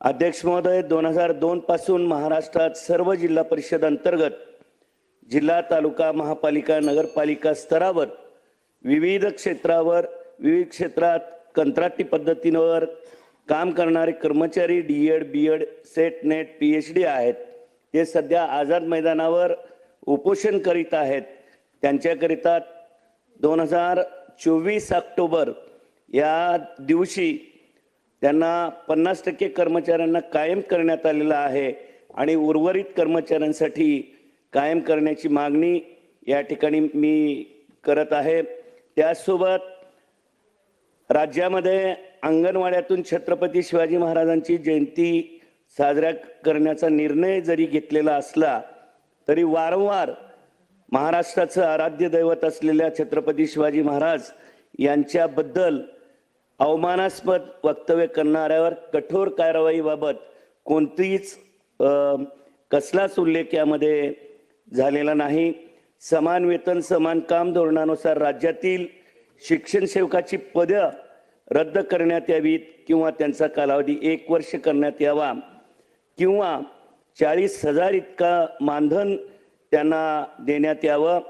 अध्यक्ष महोदय दोन हजार दोन पासून महाराष्ट्रात सर्व जिल्हा परिषद अंतर्गत जिल्हा तालुका महापालिका नगरपालिका स्तरावर विविध क्षेत्रावर विविध क्षेत्रात कंत्राटी पद्धतीवर काम करणारे कर्मचारी D Ed B Ed SET NET P H D आहेत. ते सध्या आझाद मैदानावर उपोषण करीत आहेत. त्यांच्याकरिता दोन हजार चोवीस ऑक्टोबर या दिवशी त्यांना पन्नास टक्के कर्मचाऱ्यांना कायम करण्यात आलेला आहे आणि उर्वरित कर्मचाऱ्यांसाठी कायम करण्याची मागणी या ठिकाणी मी करत आहे. त्याचसोबत राज्यामध्ये अंगणवाड्यातून छत्रपती शिवाजी महाराजांची जयंती साजऱ्या करण्याचा निर्णय जरी घेतलेला असला तरी वारंवार महाराष्ट्राचं आराध्य दैवत असलेल्या छत्रपती शिवाजी महाराज यांच्याबद्दल अवमानास्पद वक्तव्य करणाऱ्यावर कठोर कारवाईबाबत कोणतीच कसलाच उल्लेख यामध्ये झालेला नाही. समान वेतन समान काम धोरणानुसार राज्यातील शिक्षण सेवकाची पदं रद्द करण्यात यावीत किंवा त्यांचा कालावधी एक वर्ष करण्यात यावा किंवा चाळीस हजार इतका मानधन त्यांना देण्यात यावं.